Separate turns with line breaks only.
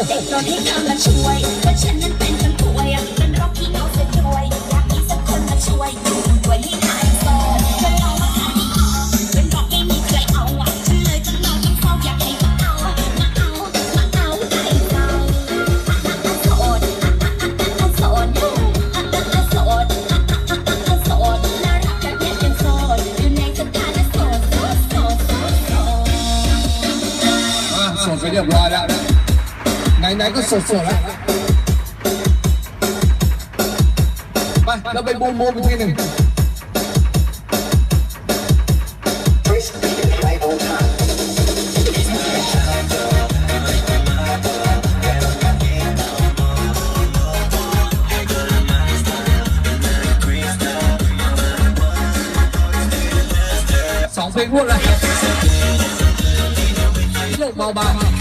โดนให้เธอมาช่วยเพราะฉันนั้นเป็นคนป่วยอะเป็นโรคขี้เหงาเสียด้วยอยากมีสักคนมาช่วยช่วยให้หายโศกฉันลองมาหาดีออกเป็นโรคไม่มีใครเอาอะฉันเลยต้องนอนต้องเฝ้าอยากให้มาเอามาเอามาเอาใจเราโสดโสดโสดโสดน่ารักแบบเนี้ยยังโสดอยู่ในสถานะโสดโสดโสดโสดโสด
อะส่งไปเรียบร้อยแล้วนะ ไหนๆก็สดๆแล้วไปเราไปบูมบูมอีกทีหนึ่งสองเพลงพูดเลยโลกเบาบาง